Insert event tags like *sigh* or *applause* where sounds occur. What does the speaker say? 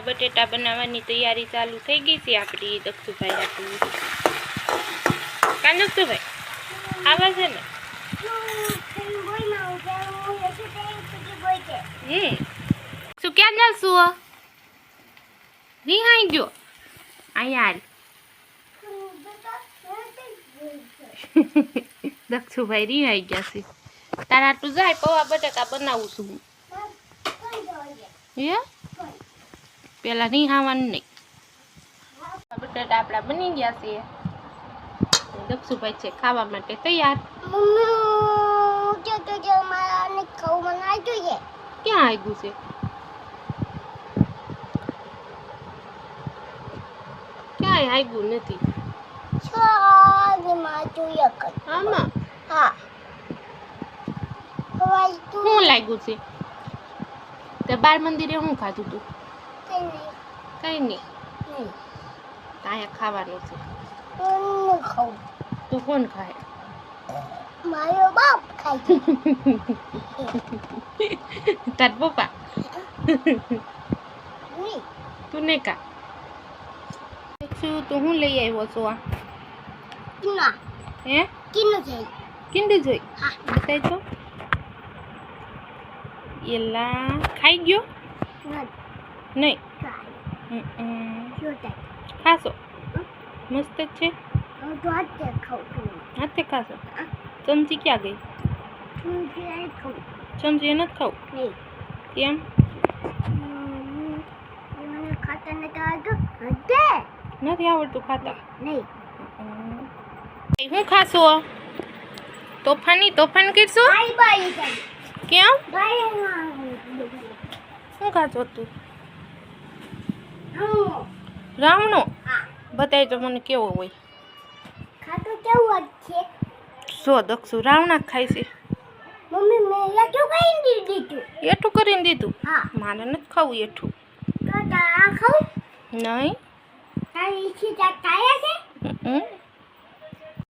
પૌવા બટેટા બનાવવાની તૈયારી ચાલુ થઈ ગઈ છે આપણી દક્ષુભાઈ આપણી. કાં દક્ષુભાઈ આવા છે ને? શું ક્યાં જશું રિહાઈ ગયો. અહીંયા *laughs* દક્ષુભાઈ રિહાઈ ગયા છે. તારા તું જાય, પૌવા બટાકા બનાવું છું હે? પેલા નિહાવાનું નહીં. બટાટા આપણા બની ગયા છે દક્ષુભાઈ છે ખાવા માટે તૈયાર. ક્યાં આવ્યું છે? ક્યાંય આવ્યું નથી. આમાં? શું લાગ્યું છે? તે બાર મંદિરે શું ખાધું તું? કઈ નહીં અહીંયા ખાવાનું છે. તું કોણ ખાય? મારો બાપ ખાય *laughs* તાર પપ્પા? તું ને કા શું? તું હું લઈ આવ્યો છો આ? ના હે? કિનું જોઈ. કિંડી જોઈ? હા. બતાવી તો. એલા ખાઈ ગયો? ના. નહીં. ખાશો. મસ્ત જ છે. હાથે ખાશો. ચમચી ક્યાં ગઈ? ચમચી નથી ખાવું? કેમ? નથી આવડતું. ખાતા. હું ખાશો? તોફાની તોફાન કરશો? કેમ? શું ખાશો તું? રાવણો? હા બતાવી તો મને કેવો હોય. ખાતું કેવું છે? સો દક્ષુ રાવણા ખાય છે. મમ્મી મેં યાટું કઈ દીધું. એઠું કરીને દીધું? હા. મારે નથી ખાવું એઠું. તો આ ખાઉં? નહીં. તારી ઈચ્છી તાયા છે? હમ.